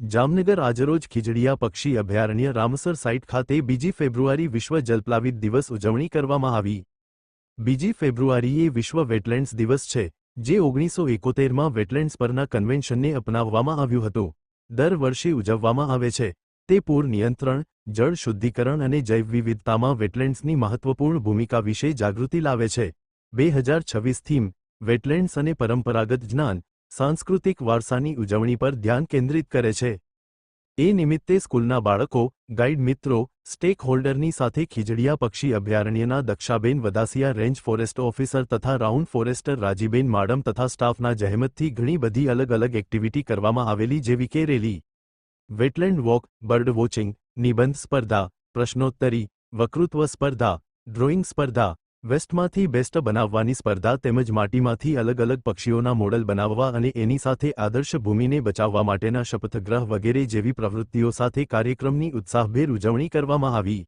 જામનગર આજરોજ ખીજડીયા પક્ષી અભયારણ્ય રામસર સાઇટ ખાતે બીજી ફેબ્રુઆરી વિશ્વ જલપ્લાવિત દિવસ ઉજવણી કરવામાં આવી. બીજી ફેબ્રુઆરીએ વિશ્વ વેટલેન્ડ્સ દિવસ છે, જે ઓગણીસો એકોતેરમાં વેટલેન્ડ્સ પરના કન્વેન્શનને અપનાવવામાં આવ્યું હતું. દર વર્ષે ઉજવવામાં આવે છે. તે પૂર નિયંત્રણ, જળ શુદ્ધિકરણ અને જૈવ વિવિધતામાં વેટલેન્ડ્સની મહત્વપૂર્ણ ભૂમિકા વિશે જાગૃતિ લાવે છે. બે હજાર છવ્વીસ થીમ, વેટલેન્ડ્સ અને પરંપરાગત જ્ઞાન સાંસ્કૃતિક વારસાની ઉજવણી પર ધ્યાન કેન્દ્રિત કરે છે. એ નિમિત્તે સ્કૂલના બાળકો, ગાઈડ મિત્રો સ્ટેક હોલ્ડરની સાથે ખીજડીયા પક્ષી અભયારણ્યના Dakshaben Vadasiya, range forest officer તથા રાઉન્ડ ફોરેસ્ટર રાજીબેન માડમ તથા સ્ટાફના જહેમતથી ઘણી બધી અલગ અલગ એક્ટિવિટી કરવામાં આવેલી જેવી કે rally, wetland walk, bird watching, નિબંધ સ્પર્ધા, પ્રશ્નોત્તરી વકૃત્વ સ્પર્ધા, ડ્રોઈંગ સ્પર્ધા વેસ્ટમાંથી બેસ્ટ બનાવવાની સ્પર્ધા તેમજ માટીમાંથી અલગ અલગ પક્ષીઓના મોડલ બનાવવા અને એની સાથે આદર્શ ભૂમિને બચાવવા માટેના શપથગ્રહ વગેરે જેવી પ્રવૃત્તિઓ સાથે કાર્યક્રમની ઉત્સાહભેર ઉજવણી કરવામાં આવી.